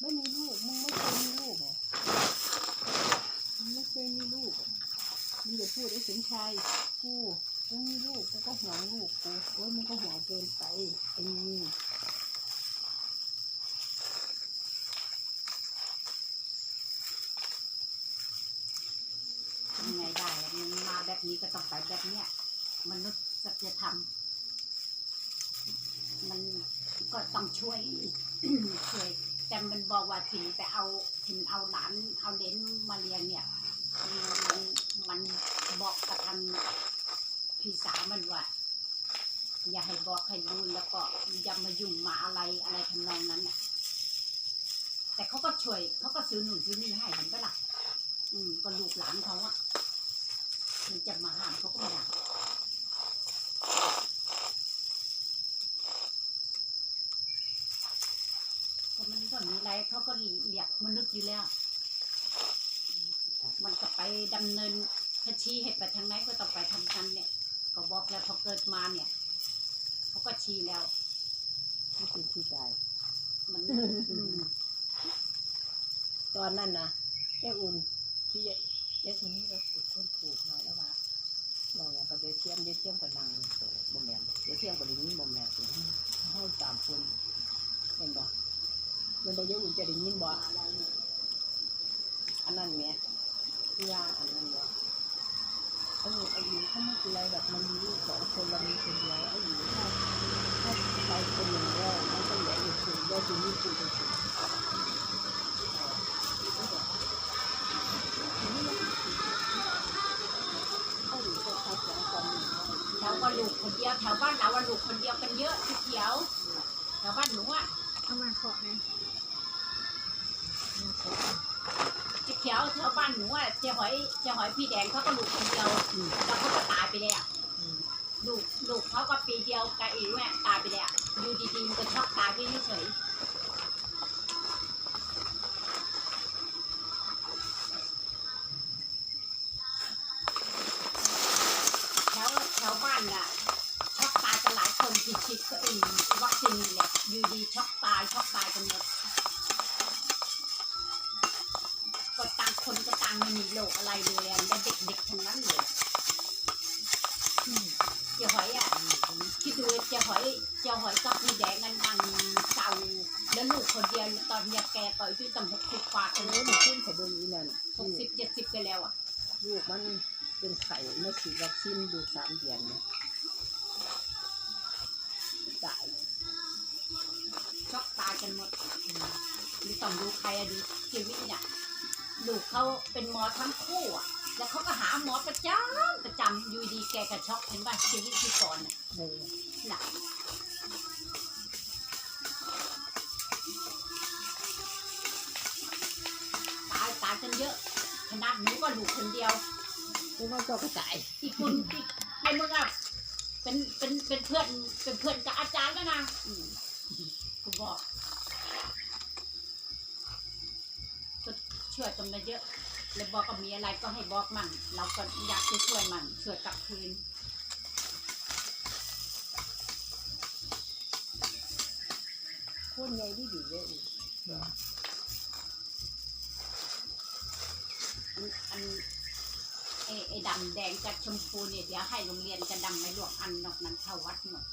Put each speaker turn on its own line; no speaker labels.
ไม่มีลูก มึงไม่เคยมีลูกเหรอมึงไม่เคยมีลูกมึงอย่าพูดไอ้สินชัยกูกูมีลูกกูก็ห่วงลูกกูโอ้ยมึงก็ห่วงเกินไปไอ้นี่
ยังไงได้ล่ะมันมาแบบนี้ก็ต้องไปแบบเนี้ยมนุษย์สัจธรรมมันก็ต้องช่วยช่วย แต่มันบอกว่าถิ่นไปเอาถิ่นเอาหลานเอาเลนมาเลี้ยงเนี่ย มันมันบอกกับทางพี่สาวมันว่าอย่าให้บอกให้รู้แล้วก็อย่ามายุ่งมาอะไรอะไรทำนองนั้นน่ะแต่เขาก็ช่วยเขาก็ซื้อหนุนซื้อนี่ให้เห็นปะล่ะอืมก็ลูกหลานเขาอะมันจะมาห้ามเขาก็ไม่ได้ก็มันก็มีอะ ไรเขาก็เรียกมนุษย์อยู่แล้ว มันก็ไปดำเนินคชี้ให้ไปทางไหนก็ต้องไปทำกันเนี่ย ก็บอกแล้วพอเกิดมาเนี่ยเขาก็ชี้แล้ว
ไม่เป็นที่ใจ
มันอืม
ตอนนั้นนะแค่อุ่นที่ยายายคนนี้เราเป็นคนผูกหน่อยแล้วว่าเราอย่างกับเดยวเทียมเดยวเทียมกับนางโตบ่แม่นเดยวเทียมกับลิงบ่แม่นสิเฮาตามคนเห็นบ่ มันบ่เยอะอุ่นจะได้ยินบ่อันนั้นแหม่ยที่ว่าอันนั้นบ่เออไอ้หญิงเขาไม่เป็นไรแบบมันมีลูกสองคนเรามีคนเดียวไอ้หญิงถ้าถ้าไปคนหนึ่งแล้วมันก็เหลืออยู่คนเดียวจะมีคนเดียว
แถวก็ลูกคนเดียวแถวบ้านเราว่าลูกคนเดียวกันเยอะที่เขียวแถวบ้านหนูอะ
เอามขอหน่อ ย
ที่เขียวแถวบ้านหนูอะเจ้าหอยเจ้าหอยพี่แดงเขาก็ลูกคนเดียวแล้วเขาก็ตายไปแล้วลูกลูกเขาก็ปีเดียวกับอีกแม่ตายไปแล้วอยู่ดีๆมันก็ช็อกตายไปเฉยแถวแถวบ้านน่ะช็อกตายกันหลายคนที่ฉีดก็อีวัคซีนเนี่แหละอยู่ดีช็อกตายช็อกตายกันหมดางคนก็ต่างไม่มีโรคอะไรเลยอะและเด็กๆทั้งนั้นเลยเจ้าหอยอะคิดดูเจ้าหอยเจ้าหอยกับพี่แดงกันดังเก่าแล้วลูกคนเดียวตอนยาแกต่อยด้วยตั้งหกสิบกว่ากัน
โอ้ยมันขึ้นแต่เบอร์นี้นั่น
หกสิบเจ็ดสิบกันแล้วอะ
ลูกมันเป็นไข่เมื่อฉีดวัคซีนดูสามเดือนเนี่ยตาย
ช็อกตายกันหมดอืมนี่ต้องดูใครอะดูชีวิตเนี่ย ลูกเขาเป็นหมอทั้งคู่อะ แล้วเขาก็หาหมอประจำประจำอยู่ดีแกก็ช็อกเห็นป่ะชีวิตที่ก่อนน่ะ
เออ
หนักตายตายกันเยอะ ขนาดหนูก็ลูกคนเดียว
เพราะว่าเจ้าก็ตาย
อีกคนอีกไอ้มึงอะเป็นเป็นเป็นเพื่อนเป็นเพื่อนกับอาจารย์แล้วนะอืมกูบอกก็ วยกันมาเยอะเลยบอกก็มีอะไรก็ให้บอกมันเราก็อยากจะช่วยมันช่วยกลับคืน
คนใหญ่ดีดีเลยอีก
อันอันไอ้ไอ้ดำแดงกับชมพูเนี่ยเดี๋ยวให้โรงเรียนจะดำไม่ลวกอันนอกนั้นเข้าวัดหมด